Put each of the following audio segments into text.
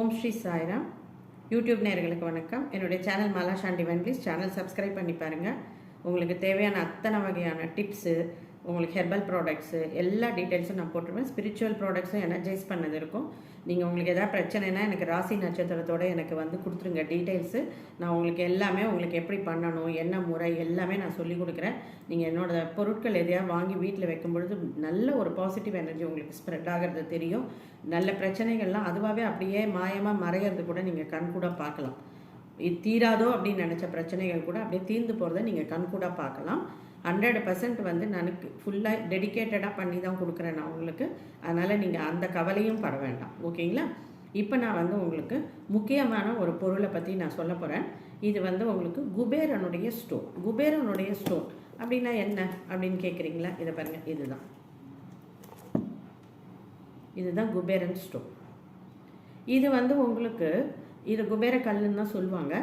ஓம் Sri Sairam. YouTube நேர்களுக்கு வணக்கம். என்னுடைய channel Mala Sandy please channel subscribe பண்ணி பாருங்கள் உங்களுக்கு தேவையான அத்தனை வகையான டிப்ஸு உங்களுக்கு ஹெர்பல் ப்ராடக்ட்ஸு எல்லா டீட்டெயில்ஸும் நான் போட்டிருப்பேன் ஸ்பிரிச்சுவல் ப்ராடக்ட்ஸும் எனர்ஜைஸ் பண்ணது இருக்கும். நீங்கள் உங்களுக்கு எதாவது பிரச்சனைனா எனக்கு ராசி நட்சத்திரத்தோட எனக்கு வந்து கொடுத்துருங்க டீட்டெயில்ஸு நான் உங்களுக்கு எல்லாமே உங்களுக்கு எப்படி பண்ணணும் என்ன முறை எல்லாமே நான் சொல்லி கொடுக்குறேன். நீங்கள் என்னோட பொருட்கள் எதையாவது வாங்கி வீட்டில் வைக்கும் பொழுது நல்ல ஒரு பாசிட்டிவ் எனர்ஜி உங்களுக்கு ஸ்ப்ரெட் ஆகிறது தெரியும். நல்ல பிரச்சனைகள்லாம் அதுவாகவே அப்படியே மாயமாக மறையிறது கூட நீங்கள் கண்கூட பார்க்கலாம். தீராதோ அப்படின்னு நினச்ச பிரச்சனைகள் கூட அப்படியே தீர்ந்து போகிறத நீங்கள் கண்கூடாக பார்க்கலாம். ஹண்ட்ரட் பர்சன்ட் வந்து நனக்கு ஃபுல்லாக டெடிக்கேட்டடாக பண்ணி தான் கொடுக்குறேன் நான் உங்களுக்கு. அதனால் நீங்கள் அந்த கவலையும் பட வேண்டாம். ஓகேங்களா? இப்போ நான் வந்து உங்களுக்கு முக்கியமான ஒரு பொருளை பற்றி நான் சொல்ல போகிறேன் இது வந்து உங்களுக்கு குபேரனுடைய ஸ்டோன் குபேரனுடைய ஸ்டோன் அப்படின்னா என்ன அப்படின்னு கேட்குறீங்களா இதை பாருங்கள் இதுதான். இதுதான் குபேரன் ஸ்டோன் இது வந்து உங்களுக்கு இது குபேர கல்லுன்னு தான் சொல்லுவாங்க.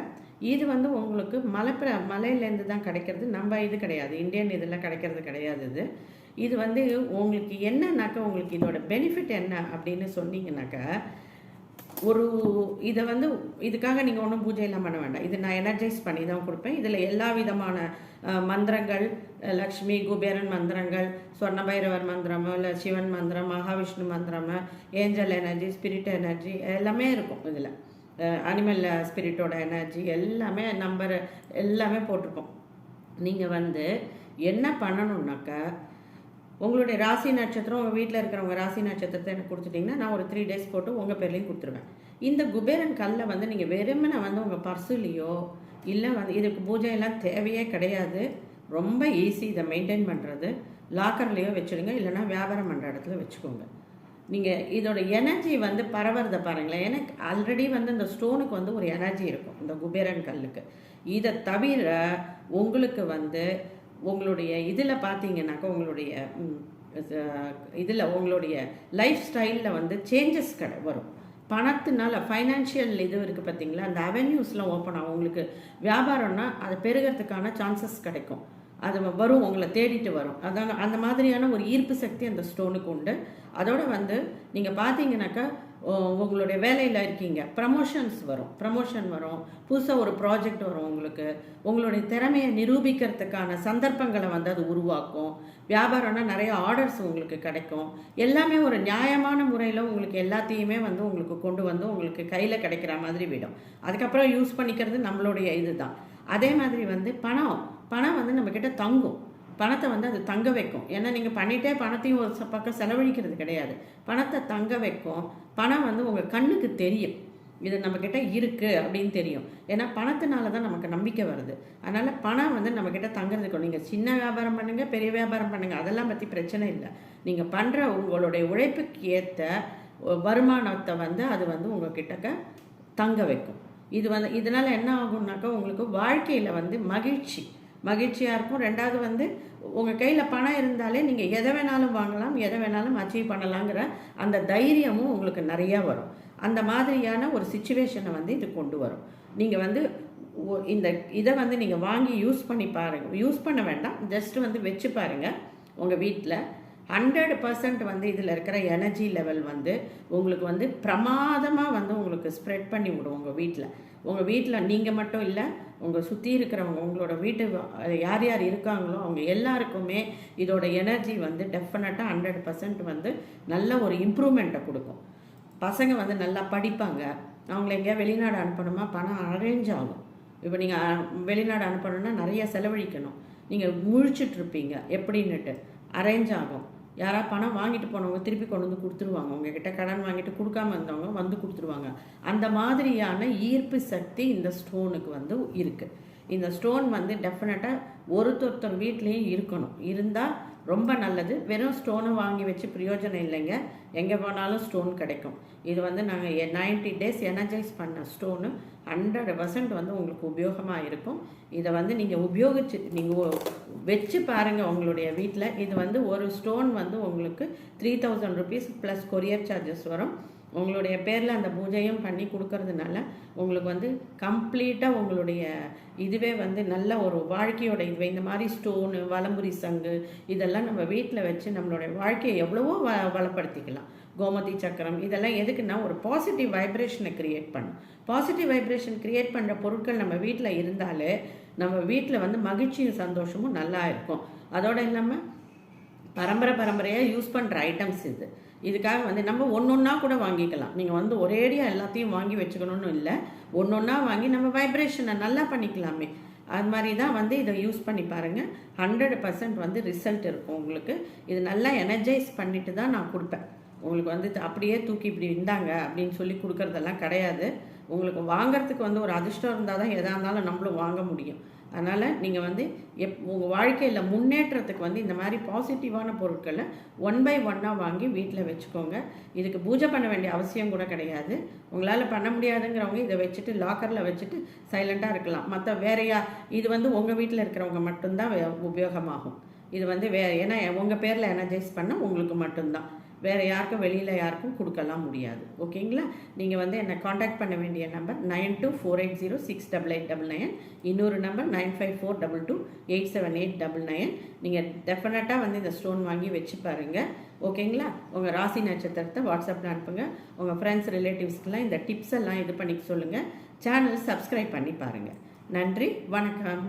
இது வந்து உங்களுக்கு மலைப்பிர மலையிலேருந்து தான் கிடைக்கிறது. நம்ம இது கிடையாது. இந்தியன் இதெல்லாம் கிடைக்கிறது கிடையாது இது. இது வந்து உங்களுக்கு என்னன்னாக்கா உங்களுக்கு இதோட பெனிஃபிட் என்ன அப்படின்னு சொன்னீங்கன்னாக்கா ஒரு இதை வந்து இதுக்காக நீங்கள் ஒன்றும் பூஜையெல்லாம் பண்ண வேண்டாம். இது நான் எனர்ஜைஸ் பண்ணி தான் கொடுப்பேன். இதில் எல்லா விதமான மந்திரங்கள் லக்ஷ்மி குபேரன் மந்திரங்கள் சொர்ண பைரவர் இல்லை சிவன் மந்திரம் மகாவிஷ்ணு மந்திரம் ஏஞ்சல் எனர்ஜி ஸ்பிரிட் எனர்ஜி எல்லாமே இருக்கும் இதில். அனிமல் ஸ்பிரிட்டோட எனர்ஜி எல்லாமே நம்பர் எல்லாமே போட்டிருப்போம் நீங்கள் வந்து என்ன பண்ணணும்னாக்கா உங்களுடைய ராசி நட்சத்திரம் உங்கள் வீட்டில் இருக்கிறவங்க ராசி நட்சத்திரத்தை எனக்கு கொடுத்துட்டிங்கன்னா நான் ஒரு த்ரீ டேஸ் போட்டு உங்கள் பேர்லேயும் கொடுத்துருவேன். இந்த குபேரன் கல்லை வந்து நீங்கள் வெறுமனை வந்து உங்கள் பர்சுலேயோ இல்லை வந்து இதுக்கு பூஜையெல்லாம் தேவையே கிடையாது. ரொம்ப ஈஸி இதை மெயின்டைன் பண்ணுறது லாக்கர்லேயோ வச்சுடுங்க இல்லைனா வியாபாரம் பண்ணுற இடத்துல வச்சுக்கோங்க. நீங்கள் இதோட எனர்ஜி வந்து பரவுறத பாருங்களேன். எனக்கு ஆல்ரெடி வந்து இந்த ஸ்டோனுக்கு வந்து ஒரு எனர்ஜி இருக்கும் இந்த குபேரன் கல்லுக்கு. இதை தவிர உங்களுக்கு வந்து உங்களுடைய இதில் பார்த்தீங்கன்னாக்கா உங்களுடைய இதில் உங்களுடைய லைஃப் ஸ்டைலில் வந்து சேஞ்சஸ் கடை வரும். பணத்தினால ஃபைனான்ஷியல் இது இருக்குது பார்த்தீங்களா அந்த அவென்யூஸ்லாம் ஓப்பன் ஆகும். உங்களுக்கு வியாபாரம்னா அது பெருகிறதுக்கான சான்சஸ் கிடைக்கும். அது வரும் உங்களை தேடிட்டு வரும். அதான் அந்த மாதிரியான ஒரு ஈர்ப்பு சக்தி அந்த ஸ்டோனுக்கு உண்டு. அதோட வந்து நீங்கள் பார்த்தீங்கன்னாக்கா ஓ, உங்களுடைய வேலையில் இருக்கீங்க. ப்ரமோஷன்ஸ் வரும். ப்ரமோஷன் வரும். புதுசாக ஒரு ப்ராஜெக்ட் வரும் உங்களுக்கு. உங்களுடைய திறமையை நிரூபிக்கிறதுக்கான சந்தர்ப்பங்களை வந்து அது உருவாக்கும். வியாபாரம்னா நிறைய ஆர்டர்ஸ் உங்களுக்கு கிடைக்கும். எல்லாமே ஒரு நியாயமான முறையில் உங்களுக்கு எல்லாத்தையுமே வந்து உங்களுக்கு கொண்டு வந்து உங்களுக்கு கையில் கிடைக்கிற மாதிரி விடும். அதுக்கப்புறம் யூஸ் பண்ணிக்கிறது நம்மளுடைய இதுதான். அதே மாதிரி வந்து பணம். பணம் வந்து நம்மக்கிட்ட தங்கும். பணத்தை வந்து அது தங்க வைக்கும். ஏன்னா நீங்கள் பண்ணிட்டே பணத்தையும் ஒரு ச- பக்கம் செலவழிக்கிறது கிடையாது. பணத்தை தங்க வைக்கும். பணம் வந்து உங்கள் கண்ணுக்கு தெரியும். இது நம்மக்கிட்ட இருக்குது அப்படின்னு தெரியும். ஏன்னா பணத்தினால தான் நமக்கு நம்பிக்கை வருது. அதனால் பணம் வந்து நம்மக்கிட்ட தங்குறதுக்கு நீங்கள் சின்ன வியாபாரம் பண்ணுங்கள் பெரிய வியாபாரம் பண்ணுங்கள் அதெல்லாம் பற்றி பிரச்சனை இல்லை. நீங்கள் பண்ணுற உங்களுடைய உழைப்புக்கு ஏற்ற வருமானத்தை வந்து அது வந்து உங்ககிட்டக்க தங்க வைக்கும். இது வந்து இதனால் என்ன ஆகும்னாக்கா உங்களுக்கு வாழ்க்கையில் வந்து மகிழ்ச்சி. மகிழ்ச்சியாக இருக்கும். ரெண்டாவது வந்து உங்கள் கையில் பணம் இருந்தாலே நீங்கள் எதை வேணாலும் வாங்கலாம் எதை வேணாலும் அச்சீவ் பண்ணலாங்கிற அந்த தைரியமும் உங்களுக்கு நிறையா வரும். அந்த மாதிரியான ஒரு சுச்சுவேஷனை வந்து இது கொண்டு வரும். நீங்கள் வந்து இந்த இதை வந்து நீங்கள் வாங்கி யூஸ் பண்ணி பாருங்கள் யூஸ் பண்ண வேண்டாம். ஜஸ்ட் வந்து வச்சு பாருங்கள் உங்கள் வீட்டில் ஹண்ட்ரட் பர்சன்ட் வந்து இதில் இருக்கிற எனர்ஜி லெவல் வந்து உங்களுக்கு வந்து பிரமாதமாக வந்து உங்களுக்கு ஸ்ப்ரெட் பண்ணி விடும் உங்கள் வீட்டில் உங்கள் வீட்டில் நீங்கள் மட்டும் இல்லை உங்கள் சுற்றி இருக்கிறவங்க உங்களோட வீட்டு யார் யார் இருக்காங்களோ அவங்க எல்லாருக்குமே இதோட எனர்ஜி வந்து டெஃபினட்டாக ஹண்ட்ரட் பர்சன்ட் வந்து நல்ல ஒரு இம்ப்ரூவ்மெண்ட்டை கொடுக்கும். பசங்க வந்து நல்லா படிப்பாங்க. அவங்கள எங்கேயா வெளிநாடு அனுப்பணுமா? பணம் அரேஞ்ச் ஆகும். இப்போ நீங்கள் வெளிநாடு அனுப்பணும்னா நிறைய செலவழிக்கணும். நீங்கள் முழிச்சிட்ருப்பீங்க எப்படின்னுட்டு. அரேஞ்ச் ஆகும். யாராவது பணம் வாங்கிட்டு போனவங்க திருப்பி கொண்டு வந்து கொடுத்துருவாங்க. உங்ககிட்ட கடன் வாங்கிட்டு கொடுக்காம இருந்தவங்க வந்து கொடுத்துருவாங்க. அந்த மாதிரியான ஈர்ப்பு சக்தி இந்த ஸ்டோனுக்கு வந்து இருக்குது இந்த ஸ்டோன் வந்து டெஃபினட்டாக ஒருத்தொருத்தர் வீட்லேயும் இருக்கணும். இருந்தால் ரொம்ப நல்லது. வெறும் ஸ்டோனை வாங்கி வச்சு பிரயோஜனம் இல்லைங்க. எங்கே போனாலும் ஸ்டோன் கிடைக்கும். இது வந்து நாங்கள் நைன்டி டேஸ் எனர்ஜைஸ் பண்ண ஸ்டோனு ஹண்ட்ரட் பர்சன்ட் வந்து உங்களுக்கு உபயோகமாக இருக்கும். இதை வந்து நீங்கள் உபயோகிச்சு நீங்கள் வச்சு பாருங்கள் உங்களுடைய வீட்டில் இது வந்து ஒரு ஸ்டோன் வந்து உங்களுக்கு three thousand rupees plus courier charges வரும். உங்களுடைய பேரில் அந்த பூஜையும் பண்ணி கொடுக்கறதுனால உங்களுக்கு வந்து கம்ப்ளீட்டாக உங்களுடைய இதுவே வந்து நல்ல ஒரு வாழ்க்கையோட இதுவே இந்த மாதிரி ஸ்டோனு வலம்புரி சங்கு இதெல்லாம் நம்ம வீட்டில் வச்சு நம்மளுடைய வாழ்க்கையை எவ்வளவோ வ வளப்படுத்திக்கலாம். கோமதி சக்கரம் இதெல்லாம் எதுக்குன்னா ஒரு பாசிட்டிவ் வைப்ரேஷனை க்ரியேட் பண்ணும். பாசிட்டிவ் வைப்ரேஷன் க்ரியேட் பண்ணுற பொருட்கள் நம்ம வீட்டில் இருந்தாலே நம்ம வீட்டில் வந்து மகிழ்ச்சியும் சந்தோஷமும் நல்லா இருக்கும். அதோடு இல்லாமல் பரம்பரை பரம்பரையாக யூஸ் பண்ணுற ஐட்டம்ஸ் இது. இதுக்காக வந்து நம்ம ஒன்று ஒன்றா கூட வாங்கிக்கலாம். நீங்கள் வந்து ஒரேடியாக எல்லாத்தையும் வாங்கி வச்சுக்கணும்னு இல்லை. ஒன்று ஒன்றா வாங்கி நம்ம வைப்ரேஷனை நல்லா பண்ணிக்கலாமே. அது மாதிரி தான் வந்து இதை யூஸ் பண்ணி பாருங்கள் ஹண்ட்ரட் பர்சன்ட் வந்து ரிசல்ட் இருக்கும் உங்களுக்கு. இது நல்லா எனர்ஜைஸ் பண்ணிட்டு தான் நான் கொடுப்பேன். உங்களுக்கு வந்து அப்படியே தூக்கி இப்படி இருந்தாங்க அப்படின்னு சொல்லி கொடுக்குறதெல்லாம் கிடையாது. உங்களுக்கு வாங்கிறதுக்கு வந்து ஒரு அதிர்ஷ்டம் இருந்தால் தான் எதாக இருந்தாலும் நம்மளும் வாங்க முடியும். அதனால் நீங்கள் வந்து எப் உங்கள் வாழ்க்கையில் முன்னேற்றத்துக்கு வந்து இந்த மாதிரி பாசிட்டிவான பொருட்களை ஒன் பை ஒன்னாக வாங்கி வீட்டில் வச்சுக்கோங்க. இதுக்கு பூஜை பண்ண வேண்டிய அவசியம் கூட கிடையாது. உங்களால் பண்ண முடியாதுங்கிறவங்க இதை வச்சுட்டு லாக்கரில் வச்சுட்டு சைலண்ட்டாக இருக்கலாம். மற்ற வேறையா இது வந்து உங்கள் வீட்டில் இருக்கிறவங்க மட்டும்தான் உபயோகமாகும். இது வந்து வே ஏன்னா உங்கள் பேரில் எனர்ஜைஸ் பண்ண உங்களுக்கு மட்டும்தான். வேறு யாருக்கும் வெளியில் யாருக்கும் கொடுக்கலாம் முடியாது. ஓகேங்களா? நீங்கள் வந்து என்னை காண்டாக்ட் பண்ண வேண்டிய number nine two four eight zero six double eight double nine இன்னொரு number nine five four double two eight seven eight double nine. நீங்கள் டெஃபினட்டாக வந்து இந்த ஸ்டோன் வாங்கி வச்சு பாருங்கள் ஓகேங்களா? உங்கள் ராசி நட்சத்திரத்தை வாட்ஸ்அப்பில் அனுப்புங்க. உங்கள் ஃப்ரெண்ட்ஸ் ரிலேட்டிவ்ஸ்க்கெலாம் இந்த டிப்ஸ் எல்லாம் இது பண்ணிக்க சொல்லுங்கள் சேனல் சப்ஸ்கிரைப் பண்ணி பாருங்கள் நன்றி வணக்கம்.